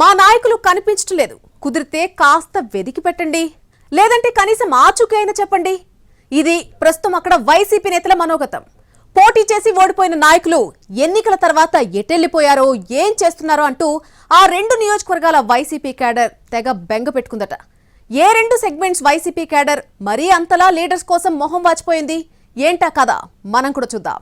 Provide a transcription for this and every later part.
మా నాయకులు కనిపించటం లేదు. కుదిరితే కాస్త వెదికి పెట్టండి. లేదంటే కనీసం ఆచూకీ అయినా చెప్పండి. ఇది ప్రస్తుతం అక్కడ వైసీపీ నేతల మనోగతం. పోటీ చేసి ఓడిపోయిన నాయకులు ఎన్నికల తర్వాత ఎటెళ్ళిపోయారో ఏం చేస్తున్నారో అంటూ ఆ రెండు నియోజకవర్గాల వైసీపీ క్యాడర్ తెగ బెంగ పెట్టుకుందట. ఏ రెండు సెగ్మెంట్స్ వైసీపీ క్యాడర్ మరీ అంతలా లీడర్స్ కోసం మొహం వాచిపోయింది? ఏంటా కదా మనం కూడా చూద్దాం.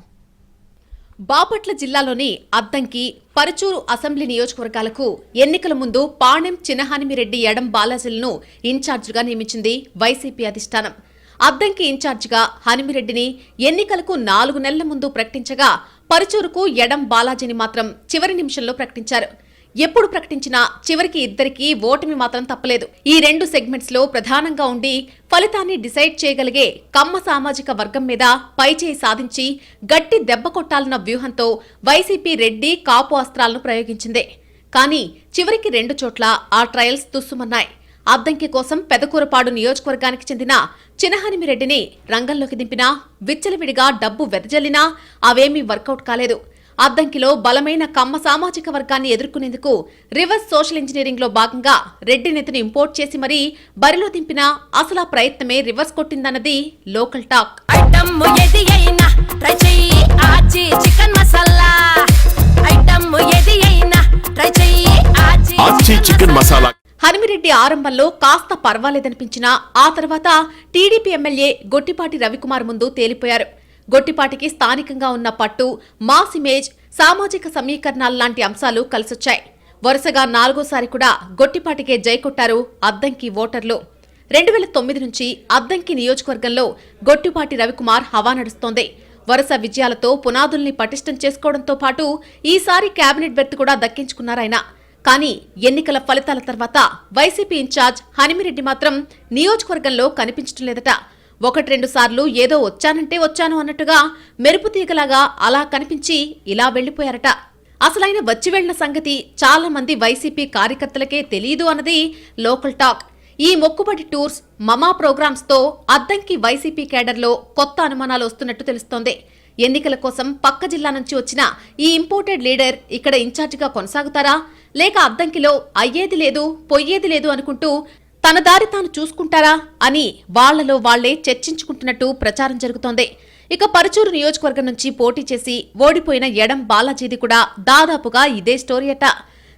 బాపట్ల జిల్లాలోని అద్దంకి పరచూరు అసెంబ్లీ నియోజకవర్గాలకు ఎన్నికల ముందు పాణెం చినహానిమిరెడ్డి ఎడం బాలాజీలను ఇన్ఛార్జిగా నియమించింది వైసీపీ అధిష్టానం. అద్దంకి ఇన్ఛార్జిగా హనిమిరెడ్డిని ఎన్నికలకు నాలుగు నెలల ముందు ప్రకటించగా పరచూరుకు ఎడం బాలాజీని మాత్రం చివరి నిమిషంలో ప్రకటించారు. ఎప్పుడు ప్రకటించినా చివరికి ఇద్దరికి ఓటమి మాత్రం తప్పలేదు. ఈ రెండు సెగ్మెంట్స్లో ప్రధానంగా ఉండి ఫలితాన్ని డిసైడ్ చేయగలిగే కమ్మ సామాజిక వర్గం మీద పైచేయి సాధించి గట్టి దెబ్బ కొట్టాలన్న వ్యూహంతో వైసీపీ రెడ్డి కాపు అస్త్రాలను ప్రయోగించింది. కానీ చివరికి రెండు చోట్ల ఆ ట్రయల్స్ తుస్సుమన్నాయి అద్దంకి కోసం పెదకూరపాడు నియోజకవర్గానికి చెందిన చినహనిమిరెడ్డిని రంగంలోకి దింపినా విచ్చలవిడిగా డబ్బు వెదజల్లినా అవేమీ వర్కౌట్ కాలేదు. అద్దంకిలో బలమైన కమ్మ సామాజిక వర్గాన్ని ఎదుర్కొనేందుకు రివర్స్ సోషల్ ఇంజనీరింగ్లో భాగంగా రెడ్డి నేతను ఇంపోర్ట్ చేసి మరీ బరిలో దింపినా అసలు ఆ ప్రయత్నమే రివర్స్ కొట్టిందన్నది లోకల్ టాక్. ఐటమ్ ఏది అయినా ట్రై చెయ్యి ఆచి చికెన్ మసాలా. ఐటమ్ ఏది అయినా ట్రై చెయ్యి ఆచి ఆచి చికెన్ మసాలా. హనిమిరెడ్డి ఆరంభంలో కాస్త పర్వాలేదనిపించినా ఆ తర్వాత టీడీపీ ఎమ్మెల్యే గొట్టిపాటి రవికుమార్ ముందు తేలిపోయారు. గొట్టిపాటికి స్థానికంగా ఉన్న పట్టు మాస్ ఇమేజ్ సామాజిక సమీకరణాలు లాంటి అంశాలు కలిసొచ్చాయి. వరుసగా నాలుగోసారి కూడా గొట్టిపాటికే జై కొట్టారు అద్దంకి ఓటర్లు. రెండు వేల తొమ్మిది నుంచి అద్దంకి నియోజకవర్గంలో గొట్టిపాటి రవికుమార్ హవా నడుస్తోంది. వరుస విజయాలతో పునాదుల్ని పటిష్టం చేసుకోవడంతో పాటు ఈసారి కేబినెట్ బెర్త్ కూడా దక్కించుకున్నారాయన కానీ ఎన్నికల ఫలితాల తర్వాత వైసీపీ ఇన్ఛార్జ్ హనిమిరెడ్డి మాత్రం నియోజకవర్గంలో కనిపించడం లేదట. ఒకటి రెండు సార్లు ఏదో వచ్చానంటే వచ్చాను అన్నట్టుగా మెరుపు తీగలాగా అలా కనిపించి ఇలా వెళ్ళిపోయారట అసలైన వచ్చి వెళ్ళిన సంగతి చాలా మంది వైసీపీ కార్యకర్తలకే తెలియదు అన్నది లోకల్ టాక్. ఈ మొక్కుబడి టూర్స్ మమా ప్రోగ్రామ్స్తో అద్దంకి వైసీపీ కేడర్లో కొత్త అనుమానాలు వస్తున్నట్టు తెలుస్తోంది. ఎన్నికల కోసం పక్క జిల్లా నుంచి వచ్చిన ఈ ఇంపోర్టెడ్ లీడర్ ఇక్కడ ఇన్ఛార్జిగా కొనసాగుతారా? లేక అద్దంకిలో అయ్యేది లేదు పొయ్యేది లేదు అనుకుంటూ తన దారి తాను చూసుకుంటారా అని వాళ్ళలో వాళ్ళే చర్చించుకుంటున్నట్టు ప్రచారం జరుగుతోంది. ఇక పరుచూరు నియోజకవర్గం నుంచి పోటీ చేసి ఓడిపోయిన ఎడం బాలాజీది కూడా దాదాపుగా ఇదే స్టోరీ అట.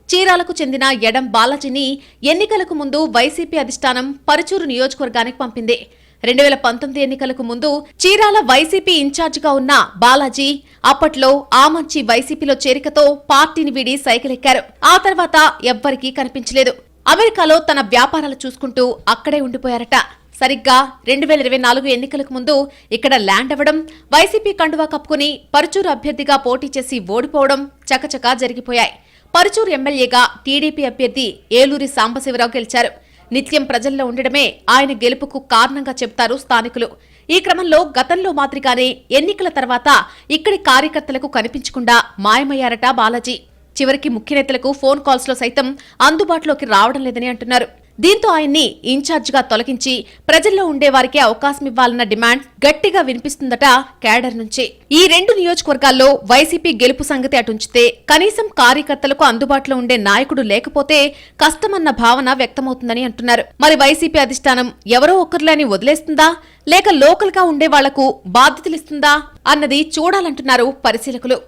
చీరాలకు చెందిన ఎడం బాలాజీని ఎన్నికలకు ముందు వైసీపీ అధిష్టానం పరుచూరు నియోజకవర్గానికి పంపింది. రెండు వేల పంతొమ్మిది ఎన్నికలకు ముందు చీరాల వైసీపీ ఇన్ఛార్జిగా ఉన్న బాలాజీ అప్పట్లో ఆమంచి వైసీపీలో చేరికతో పార్టీని వీడి సైకిల్ ఎక్కారు. ఆ తర్వాత ఎవ్వరికీ కనిపించలేదు. అమెరికాలో తన వ్యాపారాలు చూసుకుంటూ అక్కడే ఉండిపోయారట. సరిగ్గా రెండు వేల ఇరవై నాలుగు ఎన్నికలకు ముందు ఇక్కడ ల్యాండ్ అవ్వడం వైసీపీ కండువా కప్పుకుని పరుచూరు అభ్యర్థిగా పోటీ చేసి ఓడిపోవడం చకచకా జరిగిపోయాయి. పరుచూరు ఎమ్మెల్యేగా టీడీపీ అభ్యర్థి ఏలూరి సాంబశివరావు గెలిచారు. నిత్యం ప్రజల్లో ఉండడమే ఆయన గెలుపుకు కారణంగా చెబుతారు స్థానికులు. ఈ క్రమంలో గతంలో మాదిరిగానే ఎన్నికల తర్వాత ఇక్కడి కార్యకర్తలకు కనిపించకుండా మాయమయ్యారట బాలాజీ. చివరికి ముఖ్య నేతలకు ఫోన్ కాల్స్లో సైతం అందుబాటులోకి రావడం లేదని అంటున్నారు. దీంతో ఆయన్ని ఇన్ఛార్జిగా తొలగించి ప్రజల్లో ఉండే వారికి అవకాశం ఇవ్వాలన్న డిమాండ్ గట్టిగా వినిపిస్తుందట కేడర్ నుంచి. ఈ రెండు నియోజకవర్గాల్లో వైసీపీ గెలుపు సంగతి అటుంచితే కనీసం కార్యకర్తలకు అందుబాటులో ఉండే నాయకుడు లేకపోతే కష్టమన్న భావన వ్యక్తమవుతుందని అంటున్నారు. మరి వైసీపీ అధిష్టానం ఎవరో ఒకరిని వదిలేస్తుందా? లేక లోకల్గా ఉండే వాళ్ళకు బాధ్యతలిస్తుందా అన్నది చూడాలంటున్నారు పరిశీలకులు.